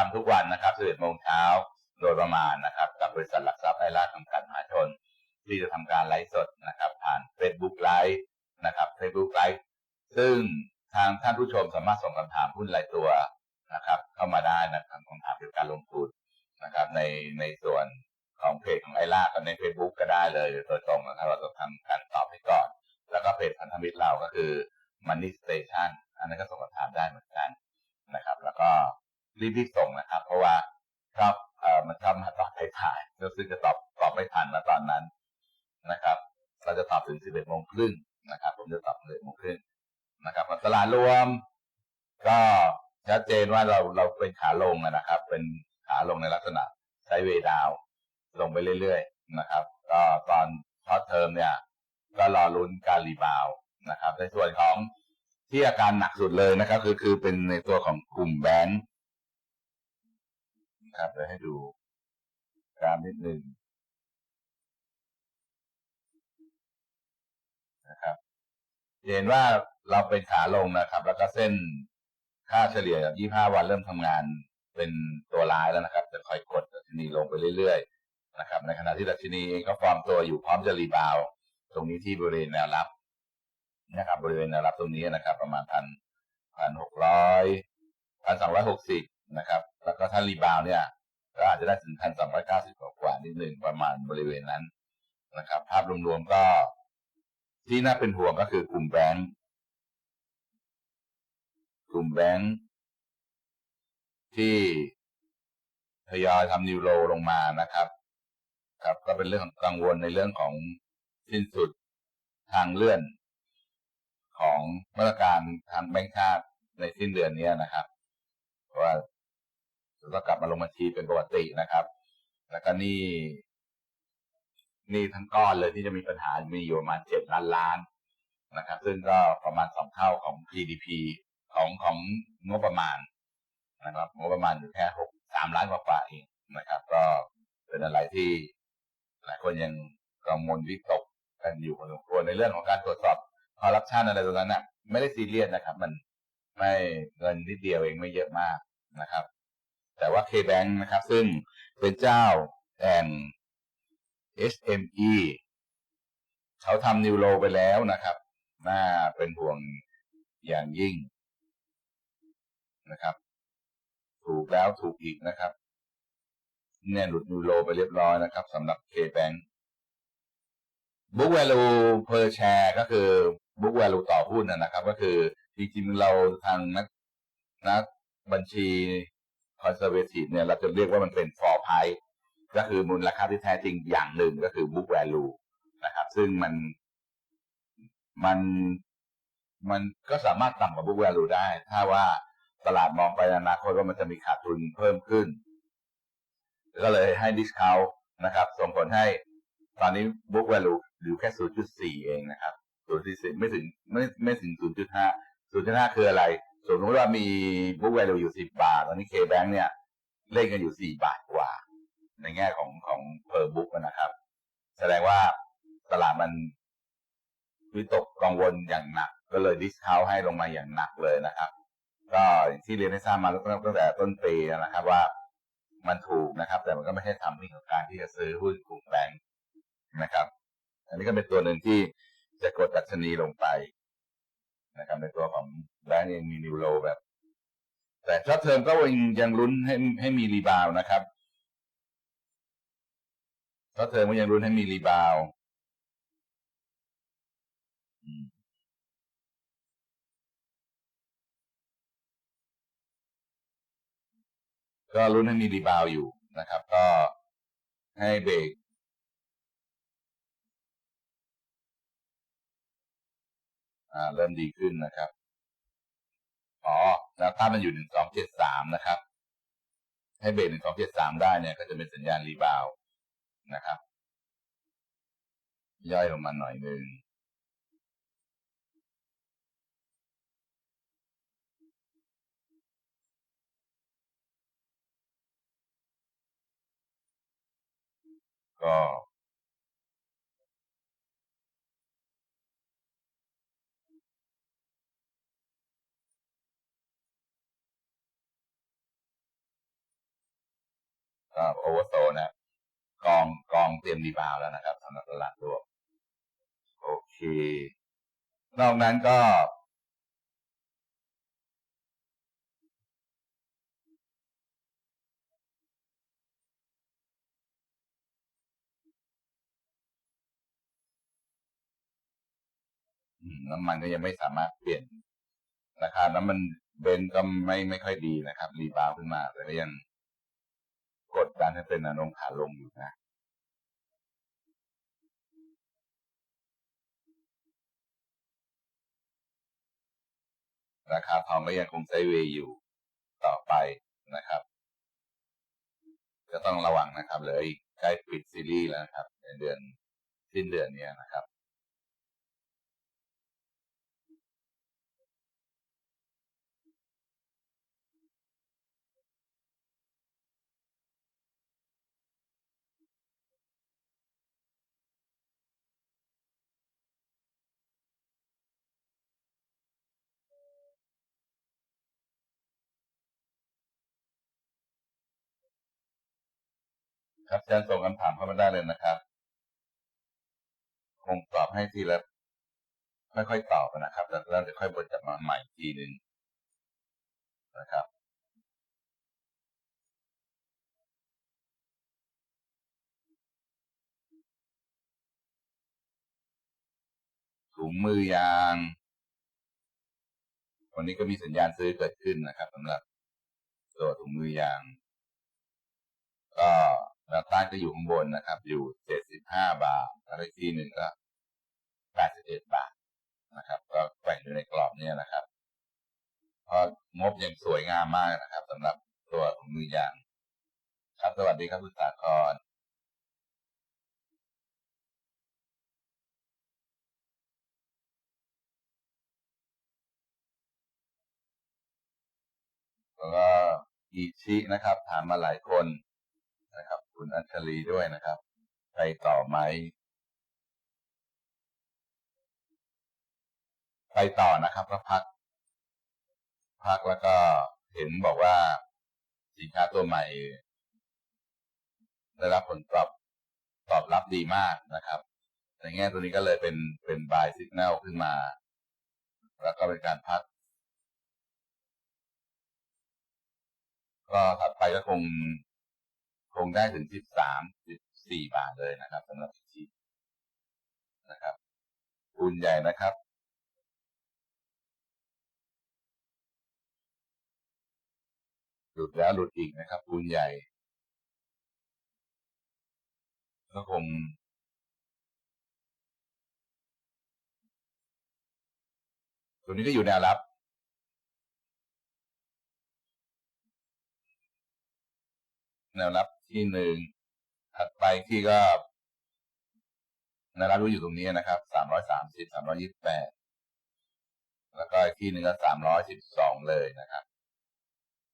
จำทุกวันนะครับ11โมงเช้าโดยประมาณนะครับ กับบริษัทหลักทรัพย์ไอราชจำกัดมหาชน ที่จะทำการไลฟ์สดนะครับ ผ่าน Facebook Live นะครับ Facebook Live ซึ่งทางท่านผู้ชมสามารถส่งคำถามหุ้นรายตัวนะครับ เข้ามาได้นะครับคำถามเกี่ยวกับการลงทุนนะครับ ในในส่วนของเพจของไอรากับใน Facebook ก็ได้เลยโดยตรงนะครับเราจะทำการตอบให้ก่อน แล้วก็เพจพันธมิตรเราก็คือ Money Station อันนั้นก็ส่งคำถามได้เหมือนกันนะครับ แล้วก็ รีบๆส่งนะครับ เพราะว่าชอบเอ่อมันชอบมาตอบท้ายๆแล้วซึ่งจะตอบตอบไม่ทันมาตอนนั้นนะครับ เราจะตอบถึง11โมงครึ่งนะครับ ผมจะตอบ11โมงครึ่งนะครับตลาดรวม ก็ชัดเจนว่าเราเราเป็นขาลงนะครับ เป็นขาลงในลักษณะไซเวดาว ลงไปเรื่อยๆนะครับ ก็ตอนช็อตเทอมเนี่ย ก็รอลุ้นการรีบาวนะครับ ในส่วนของที่อาการหนักสุดเลยนะครับ คือคือเป็นในตัวของกลุ่มแบงค์ นะครับเดี๋ยวให้ดูกราฟนิดนึงนะครับเห็นว่าเราเป็นขาลงนะครับ แล้วก็เส้นค่าเฉลี่ย25 วันเริ่มทำงานเป็นตัวร้ายแล้วนะครับ จะคอยกดดัชนีลงไปเรื่อยๆนะครับ ในขณะที่ดัชนีเองก็ฟอร์มตัวอยู่พร้อมจะรีบาวตรงนี้ที่บริเวณแนวรับนะครับ บริเวณแนวรับตรงนี้นะครับ ประมาณพันพันหกร้อยพันสองร้อยหกสิบ นะครับ แล้วก็ถ้ารีบาวเนี่ยก็อาจจะได้ถึงพันสองร้อยเก้าสิบกว่านิดหนึ่งประมาณบริเวณนั้นนะครับ ภาพรวมๆก็ที่น่าเป็นห่วงก็คือกลุ่มแบงก์กลุ่มแบงก์ที่ทยอยทำนิวโรลงมานะครับ ครับ ก็เป็นเรื่องของกังวลในเรื่องของสิ้นสุดทางเลื่อนของมาตรการทางแบงก์ชาติในสิ้นเดือนนี้นะครับ เพราะว่า จะกลับมาลงบัญชีเป็นปกตินะครับ แล้วก็นี่นี่ทั้งก้อนเลยที่จะมีปัญหามีอยู่ประมาณเจ็ดล้านล้านนะครับ ซึ่งก็ประมาณสองเท่าของ GDP ของของงบประมาณนะครับงบประมาณอยู่แค่หกสามล้านกว่าๆเองนะครับ ก็เป็นอะไรที่หลายคนยังกังวลวิตกกันอยู่พอสมควรในเรื่องของการตรวจสอบคอร์รัปชันอะไรตรงนั้นน่ะ ไม่ได้ซีเรียสนะครับ มันไม่เงินนิดเดียวเองไม่เยอะมากนะครับ แต่ว่า K-Bank นะครับ ซึ่งเป็นเจ้าแห่ง SME เขาทำนิวโลไปแล้วนะครับ น่าเป็นห่วงอย่างยิ่งนะครับ ถูกแล้วถูกอีกนะครับเนี่ยหลุดนิวโลไปเรียบร้อยนะครับสำหรับ K-Bank book value per share ก็คือ book value ต่อหุ้นนะครับ ก็คือจริงๆเราทางนักนักบัญชี conservative เนี่ยเราจะเรียกว่ามันเป็น for price ก็คือมูลค่าที่แท้จริงอย่างหนึ่งก็คือ book value นะครับ ซึ่งมันมันมันก็สามารถต่ำกว่า book value ได้ ถ้าว่าตลาดมองไปอนาคตว่ามันจะมีขาดทุนเพิ่มขึ้น ก็เลยให้ discount นะครับ ส่งผลให้ตอนนี้ book value อยู่แค่ 0.4 เองนะครับ0.4ไม่ถึงไม่ไม่ถึง 0.5 0.5 คืออะไร สมมติว่ามี book value อยู่10บาท ตอนนี้ K-Bank เนี่ย เล่นกันอยู่4บาทกว่า ในแง่ของของ per book นะครับ แสดงว่าตลาดมันวิตกกังวลอย่างหนัก ก็เลย discount ให้ลงมาอย่างหนักเลยนะครับ ก็ที่เรียนให้ทราบมาตั้งแต่ต้นปีนะครับว่ามันถูกนะครับ แต่มันก็ไม่ใช่ทำให้กับการที่จะซื้อหุ้นกลุ่มแบงค์นะครับ อันนี้ก็เป็นตัวหนึ่งที่จะกดดัชนีลงไป นะครับในตัวของแบงก์เองมีนิวโลแบบ แต่ช็อตเทอมก็ยังยังลุ้นให้ให้มีรีบาวนะครับช็อตเทอมก็ยังลุ้นให้มีรีบาวก็ลุ้นให้มีรีบาวอยู่นะครับ ก็ให้เบรก อ่าเริ่มดีขึ้นนะครับอ๋อแนวต้ามันอยู่หนึ่งสองเจ็ดสามนะครับ ให้เบรกหนึ่งสองเจ็ดสามได้เนี่ย ก็จะเป็นสัญญาณรีบาวนะครับ ย่อยลงมาหน่อยหนึ่งก็ ก็โอเวอร์โซนะกองกองเตรียมรีบาวแล้วนะครับสำหรับตลาดรวมโอเค นอกนั้นก็น้ำมันก็ยังไม่สามารถเปลี่ยนราคาน้ำมันเบนก็ไม่ไม่ค่อยดีนะครับ รีบาวขึ้นมาแต่ก็ยัง กดดันให้เป็นแนวโน้มขาลงอยู่นะราคาทองก็ยังคงไซเวย์อยู่ต่อไปนะครับ ก็ต้องระวังนะครับเหลืออีกใกล้ปิดซีรีส์แล้วนะครับ ในเดือนสิ้นเดือนนี้นะครับ ครับเชิญส่งคำถามเข้ามาได้เลยนะครับ คงตอบให้ทีละค่อยๆตอบนะครับ แล้วเราจะค่อยบนกลับมาใหม่อีกทีหนึ่งนะครับถุงมือยาง วันนี้ก็มีสัญญาณซื้อเกิดขึ้นนะครับสำหรับตัวถุงมือยาง ก็ แนวต้านก็อยู่ข้างบนนะครับ อยู่เจ็ดสิบห้าบาทแล้วอีกที่หนึ่งก็แปดสิบเอ็ดบาทนะครับ ก็แกว่งอยู่ในกรอบเนี้นะครับเพราะงบยังสวยงามมากนะครับสำหรับตัวถุงมือยางครับสวัสดีครับคุณสาครแล้วก็อีชินะครับ ถามมาหลายคน คุณอัญชลีด้วยนะครับไปต่อไหมไปต่อนะครับก็พัก พักแล้วก็เห็นบอกว่าสินค้าตัวใหม่ได้รับผลตอบตอบรับดีมากนะครับในแง่ตัวนี้ก็เลยเป็นเป็นบายสัญญาณขึ้นมา แล้วก็เป็นการพัก ก็ถัดไปก็คง งได้ถึงสิบสามสิบาทเลยนะครับสำหรับอีทีนะครับปูนใหญ่นะครับหลุดแล้วหลุดอีกนะครับปูนใหญ่ ก็คงตัวนี้ก็อยู่แนวรับแนวรับ ที่หนึ่งถัดไปที่ก็นวรับรู้อยู่ตรงนี้นะครับสามร้อยสามสิบสามร้อยี่สิบแปดแล้วก็ที่หนึ่งก็สามร้อยสิบสองเลยนะครับ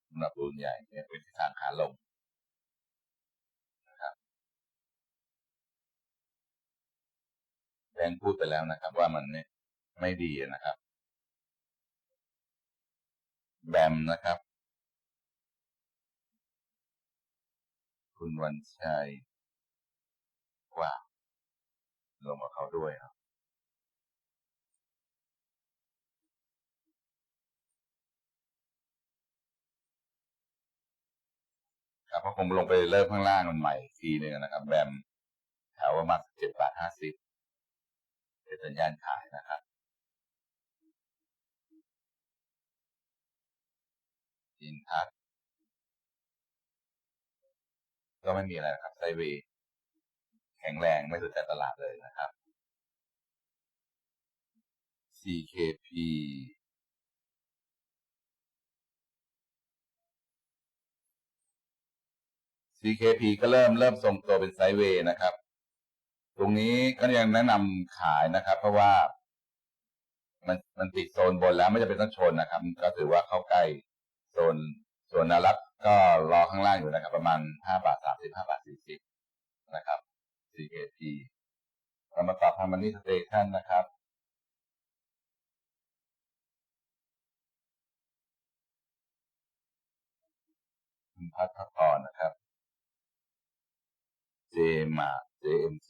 สำหรับรุ่นใหญ่เนี่ยเป็นทิศทางขาลงนะครับแบงพูดไปแล้วนะครับ ว่ามันไม่ไม่ดีนะครับ แบมนะครับ คุณวันชัยว่าลงกับเขาด้วยครับ ครับก็คงลงไปเริ่มข้างล่างมันใหม่ทีหนึงนะครับ แบมแถวประมาณเจ็ดบาทห้าสิบเป็นสัญญาณขายนะครับอินทัศ ก็ไม่มีอะไรนะครับไซเวย์แข็งแรงไม่สนใจตลาดเลยนะครับ CKP CKP ก็เริ่มเริ่มทรงตัวเป็นไซด์เวย์นะครับ ตรงนี้ก็ยังแนะนำขายนะครับ เพราะว่า มันมันติดโซนบนแล้วไม่จะเป็นต้องชนนะครับ ก็ถือว่าเข้าใกล้โซน ส่วนแนวรับก็รอข้างล่างอยู่นะครับ ประมาณห้าบาทสามสิบห้าบาทสี่สิบนะครับ CKP เรามาต่อทางมันนี่สเตชันนะครับคุณพัฒพรนะครับ J มา JMT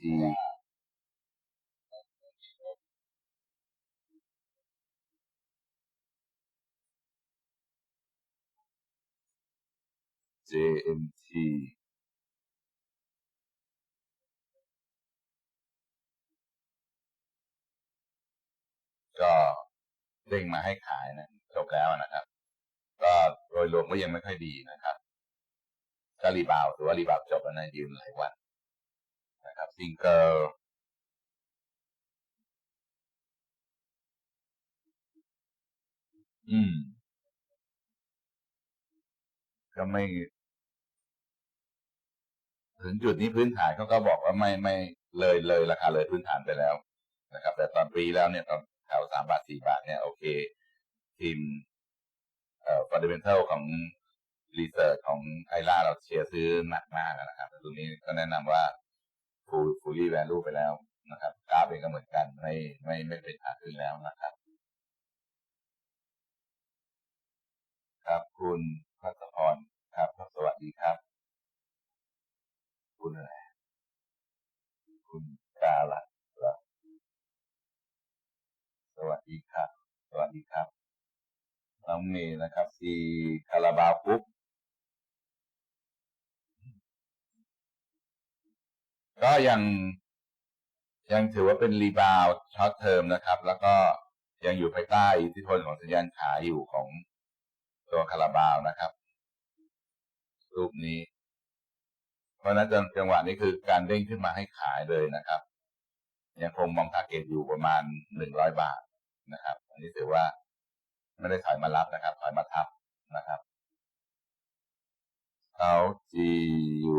JMT ก็เด้งมาให้ขายนะจบแล้วนะครับ ก็โดยรวมก็ยังไม่ค่อยดีนะครับก็รีบาวด์ถือว่ารีบาวจบแล้วนะยืนหลายวันนะครับซิงเกิลอืม ก็ไม่ ถึงจุดนี้พื้นฐานเขาก็บอกว่าไม่ไม่เลยเลยราคาเลยพื้นฐานไปแล้วนะครับ แต่ตอนปีแล้วเนี่ยตอนแถวสามบาทสี่บาทเนี่ยโอเคทีมเอ่อฟันเดเมนทัลของรีเสิร์ชของไอร่าเราเชียร์ซื้อหนักมากนะครับแต่ตรงนี้ก็แนะนำว่าฟูฟูลี่แวลูไปแล้วนะครับกราฟเองก็เหมือนกันไม่ไม่ไม่เป็นขาขึ้นแล้วนะครับ ครับคุณพัฒพรครับสวัสดีครับ คุณอะไร คุณกาละหรอสวัสดีครับ สวัสดีครับ น้องเมย์นะครับซีคาราบาวปุ๊บก็ยังยังถือว่าเป็นรีบาวช็อตเทอมนะครับ แล้วก็ยังอยู่ภายใต้อิทธิพลของสัญญาณขายอยู่ของตัวคาราบาวนะครับ รูปนี้ ราะฉะนั้นจังหวะนี้คือการเด้งขึ้นมาให้ขายเลยนะครับ ยังคงมองทาร์เก็ตอยู่ประมาณหนึ่งร้อยบาทนะครับ อันนี้ถือว่าไม่ได้ถอยมารับนะครับ ถอยมาทับนะครับเขา GU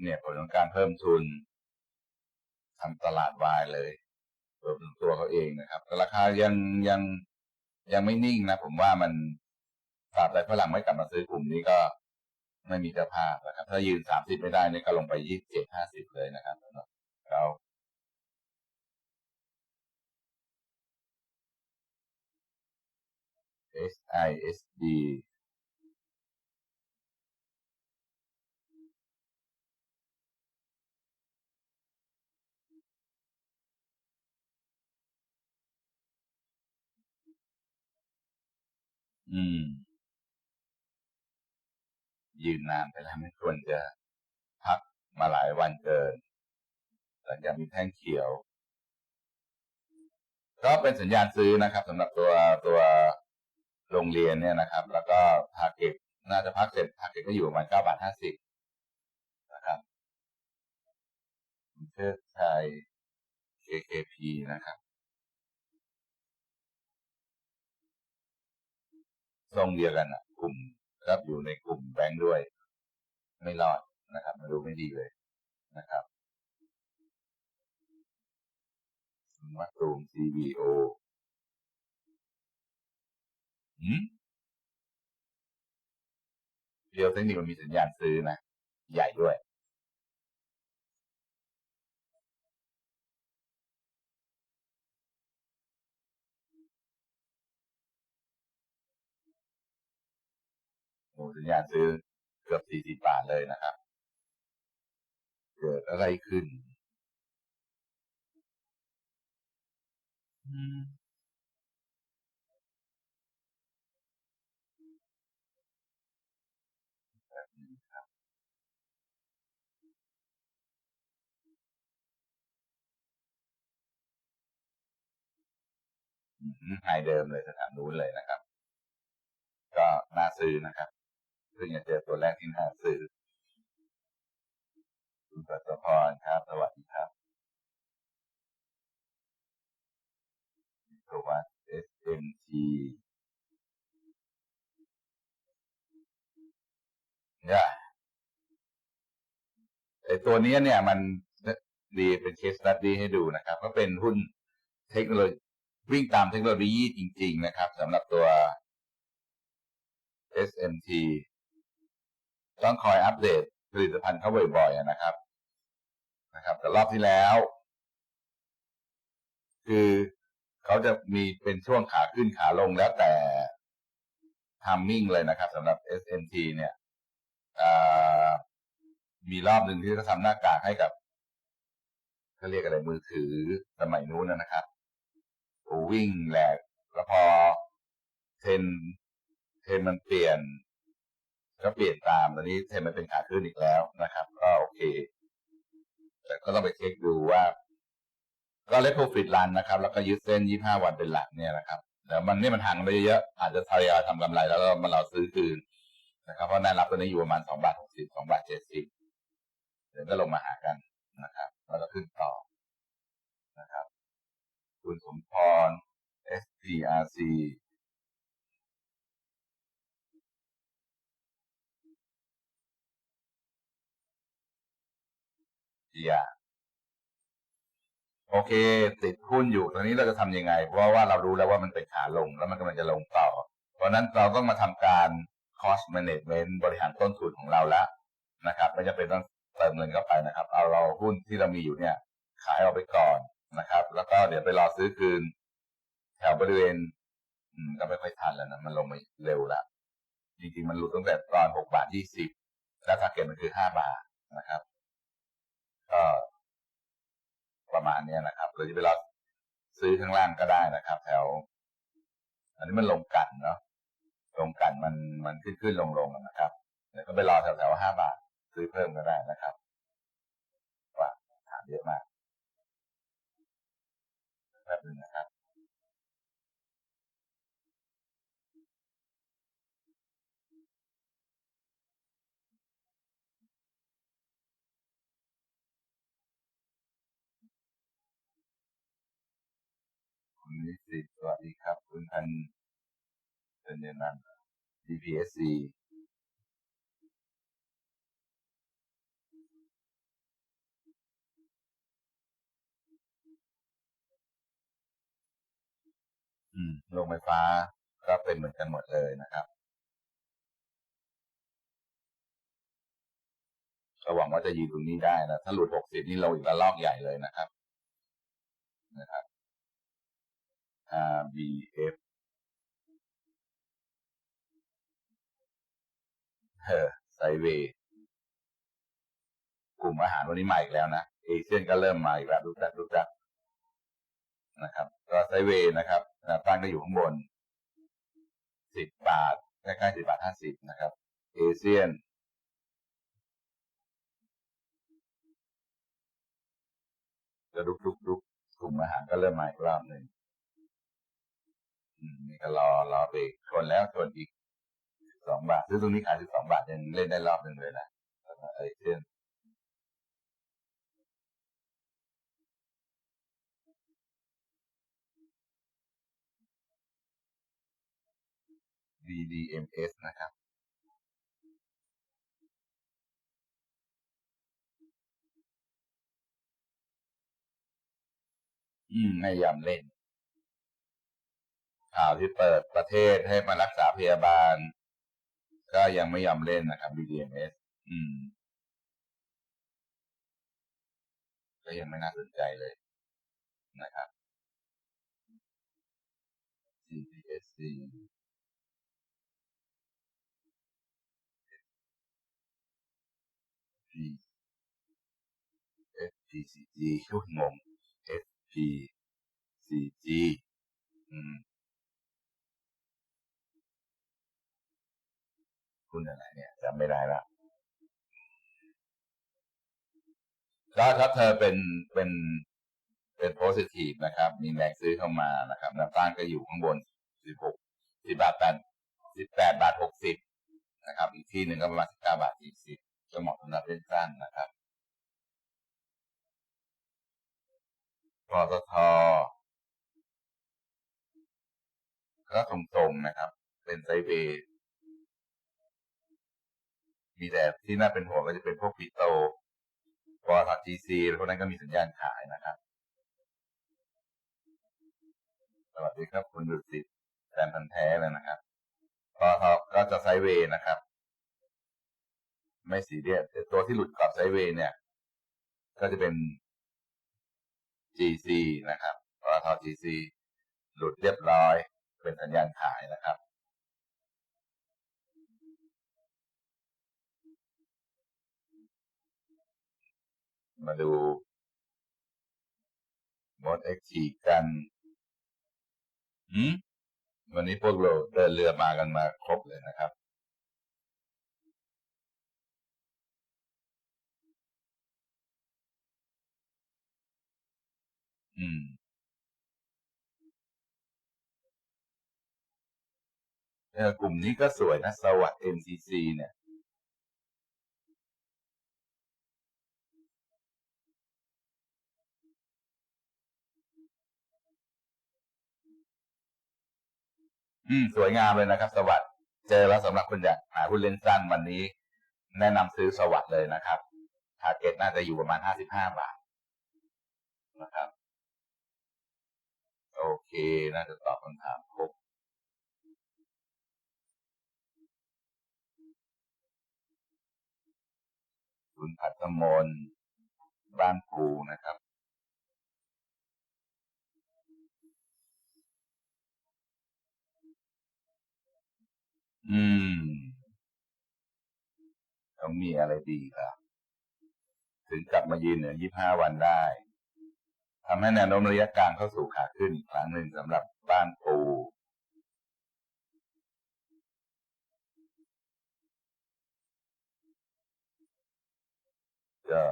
เนี่ยผลของการเพิ่มทุนทำตลาดวายเลยรวมถึงตัวเขาเองนะครับแต่ราคายังยัง ยังไม่นิ่งนะผมว่ามันตราบใดฝรั่งไม่กลับมาซื้อกลุ่มนี้ก็ไม่มีเจ้าภาพนะครับ ถ้ายืนสามสิบไม่ได้เนี่ยก็ลงไปยี่สิบเจ็ดห้าสิบเลยนะครับสำหรับเรา SISD อืม ยืนนานไปแล้วไม่ควรจะพักมาหลายวันเกินหลังจากมีแท่งเขียว ก็เป็นสัญญาณซื้อนะครับสำหรับตัวตัวโรงเรียนเนี่ยนะครับ แล้วก็ทาร์เก็ตน่าจะพักเสร็จทาร์เก็ตก็อยู่ประมาณเก้าบาทห้าสิบนะครับเชิดชัย KKP นะครับ ทรงเดียวกันอะกลุ่มครับอยู่ในกลุ่มแบงค์ด้วย ไม่รอดนะครับมาดูไม่ดีเลยนะครับมาตูม CVO หืมเดียวเทคนิคมันมีสัญญาณซื้อนะ ใหญ่ด้วย โอ้สัญญาณซื้อเกือบสี่สิบบาทเลยนะครับ เกิดอะไรขึ้นอืมแบบนี้ครับอืมไฮเดิมเลยสถานนู้นเลยนะครับ ก็น่าซื้อนะครับ เพิ่งจะเจอตัวแรกที่น่าซื้อคุณปัตพรครับ สวัสดีครับตัววัด SMT เนี่ยไอตัวนี้เนี่ย มันดีเป็นเคสตัดดี้ให้ดูนะครับ ก็เป็นหุ้นเทคโนโลยีวิ่งตามเทคโนโลยีจริง ๆ นะครับสำหรับตัว SMT ต้องคอยอัปเดตผลิตภัณฑ์เขาบ่อยๆนะครับนะครับ แต่รอบที่แล้ว คือเขาจะมีเป็นช่วงขาขึ้นขาลงแล้วแต่ทัมมิ่งเลยนะครับสำหรับ SMT เนี่ยมีรอบหนึ่งที่เขาทำหน้ากากให้กับเขาเรียกอะไรมือถือสมัยนู้นนะครับวิ่งแหลกแล้วพอเทนเทนมันเปลี่ยน ก็เปลี่ยนตามตอนนี้เทรนมันเป็นขาขึ้นอีกแล้วนะครับ ก็โอเค แต่ก็ต้องไปเช็คดูว่า ก็เล t โ r o ฟิตรันนะครับ แล้วก็ยึดเส้น 25 วันเป็นหลักเนี่ยนะครับแต่มันนี่มันห่างไปเยอะอาจจะทยอยทำกำไรแล้วก็มาเราซื้อคืนนะครับ เพราะแนวรับตัวนี้อยู่ประมาณ2บาท60 2บาท70เดี๋ยวก็ลงมาหากันนะครับ แล้วก็ขึ้นต่อนะครับ คุณสมพร SPRC อย่าโอเค ติดหุ้นอยู่ตอนนี้เราจะทำยังไง เพราะว่าเรารู้แล้วว่ามันเป็นขาลง แล้วมันกำลังจะลงต่อ เพราะนั้นเราต้องมาทำการ cost management บริหารต้นทุนของเราแล้วนะครับ ไม่จำเป็นต้องเติมเงินเข้าไปนะครับ เอาเราหุ้นที่เรามีอยู่เนี่ย ขายออกไปก่อนนะครับ แล้วก็เดี๋ยวไปรอซื้อคืน แถวบริเวณอืมก็ไม่ค่อยทันแล้วนะ มันลงมาเร็วแล้วจริงๆมันหลุดตั้งแต่ตอนหกบาทยี่สิบแล้วทาร์เก็ตมันคือห้าบาทนะครับ ก็ ประมาณเนี้ยนะครับหรือจะไปรอซื้อข้างล่างก็ได้นะครับ แถว อันนี้มันลงกันเนาะลงกันมันมันขึ้นขึ้นลงลงนะครับเดี๋ยวก็ไปรอแถวแถวห้าบาท ซื้อเพิ่มก็ได้นะครับว่าถามเยอะมากแป๊บนึงนะครับ คุณนิสิตสวัสดีครับ คุณพันเป็นเดือนนั้น DPSC อืมโรงไฟฟ้าก็เป็นเหมือนกันหมดเลยนะครับ ก็หวังว่าจะยืนตรงนี้ได้นะ ถ้าหลุด60นี่เราอีกระลอกใหญ่เลยนะครับ นะครับ RBF เออไซเวย์กลุ่มอาหารวันนี้มาอีกแล้วนะเอเชียนก็เริ่มมาอีกแล้วรู้จักรู้จักนะครับ ก็ไซเวย์นะครับนวตั้งก็อยู่ข้างบน10บบาทใกล้ๆ10บาท50นะครับ เอเชียนก็ลุกลุกลุกกลุ่มอาหารก็เริ่มมาอีกรอบหนึ่ง นี่ก็รอรอเบรกชนแล้วชนอีกสองบาทซื้อตรงนี้ขายสิบสองบาทยังเล่นได้รอบหนึ่งเลยนะแล้วก็เอเชียน BDMs นะครับ อืมไม่ยอมเล่น ข่าวที่เปิดประเทศให้มารักษาพยาบาล ก็ยังไม่ยอมเล่นนะครับ BDMs อืม ก็ยังไม่น่าสนใจเลยนะครับ GPSC P FPCG ชุดงง FPCG อืม คุณอะไรเนี่ยจำไม่ได้ละก็ถ้าเธอเป็นเป็นเป็นโพสิทีฟนะครับ มีแรงซื้อเข้ามานะครับแนวต้านก็อยู่ข้างบน16 10บาทแปด18บาท60นะครับ อีกที่หนึ่งก็ประมาณ19บาท40ก็เหมาะสำหรับเล่นสั้นนะครับปตทก็ตรงๆนะครับ เป็นไซเวย์ มีแต่ที่น่าเป็นห่วงก็จะเป็นพวกปิโตปตทจีซีพวกนั้นก็มีสัญญาณขายนะครับ สวัสดีครับคุณดุสิตแฟนพันธ์แท้เลยนะครับปตทก็จะไซเวย์นะครับ ไม่สีเรียสแต่ตัวที่หลุดกรอบไซเวย์เนี่ย ก็จะเป็น GC นะครับปตท GC หลุดเรียบร้อย เป็นสัญญาณขายนะครับ มาดูมดเอ็กทีกันหืมวันนี้พวกเราเดินเรือมากันมาครบเลยนะครับ อืมเออกลุ่มนี้ก็สวยนะ สวัสด์ MCC เนี่ย อืมสวยงามเลยนะครับ สวัสด์เจอแล้วสำหรับคุณอยากหาหุ้นเล่นสั้นวันนี้ แนะนำซื้อสวัสด์เลยนะครับทาร์เก็ตน่าจะอยู่ประมาณห้าสิบห้าบาทนะครับ โอเค น่าจะตอบคำถามครบคุณพัฒมนบ้านปูนะครับ อืมต้องมีอะไรดีครับ ถึงกลับมายืนเหนือ25วันได้ทำให้แนวโน้มระยะกลางเข้าสู่ขาขึ้นอีกครั้งหนึ่งสำหรับบ้านปูก็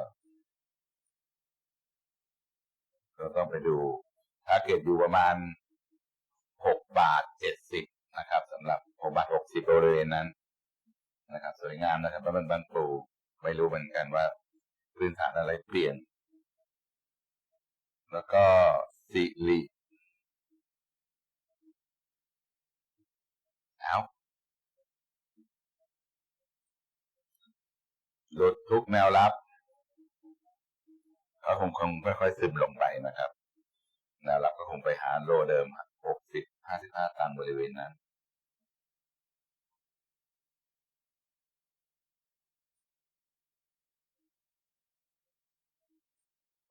ก็ต้องไปดู ถ้าเกิดอยู่ประมาณ6บาท70 นะครับสำหรับ6บาท60บริเวณนั้นนะครับ สวยงามนะครับแล้วมันบ้านปูไม่รู้เหมือนกันว่า พื้นฐานอะไรเปลี่ยน แล้วก็สิริเอาหลุดทุกแนวรับก็คงคงค่อยๆซึมลงไปนะครับแนวรับก็คงไปหาโลเดิมหกสิบ ห้าสิบห้าตังค์บริเวณนั้น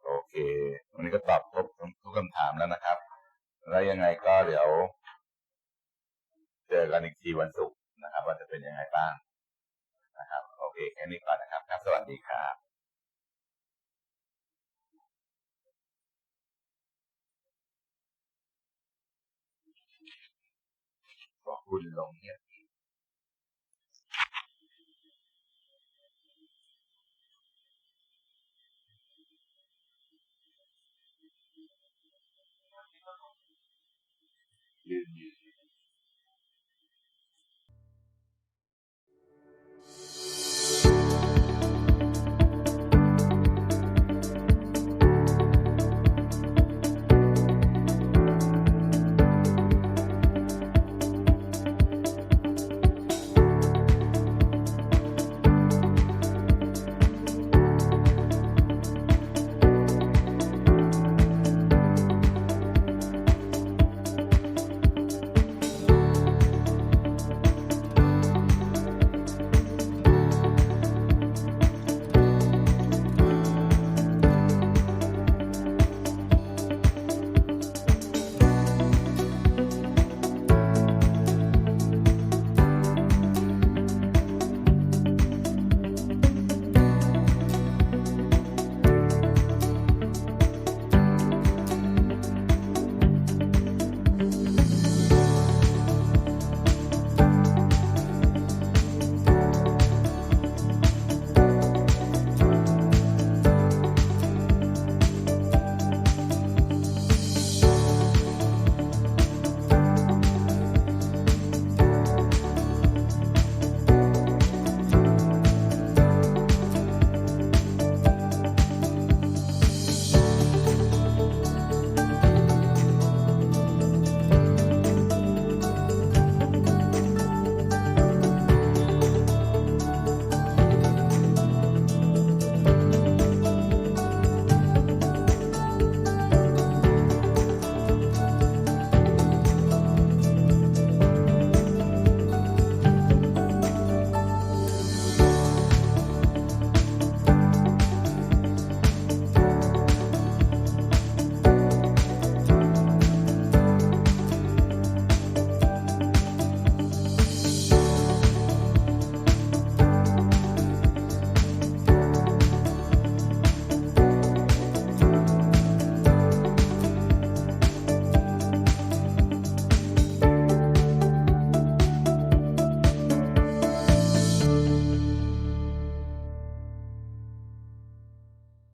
โอเค วันนี้ก็ตอบครบทุกคำถามแล้วนะครับ แล้วยังไงก็เดี๋ยว เจอกันอีกทีวันศุกร์นะครับ ว่าจะเป็นยังไงบ้างนะครับ โอเคแค่นี้ก่อนนะครับครับ สวัสดีครับ บอกคุณ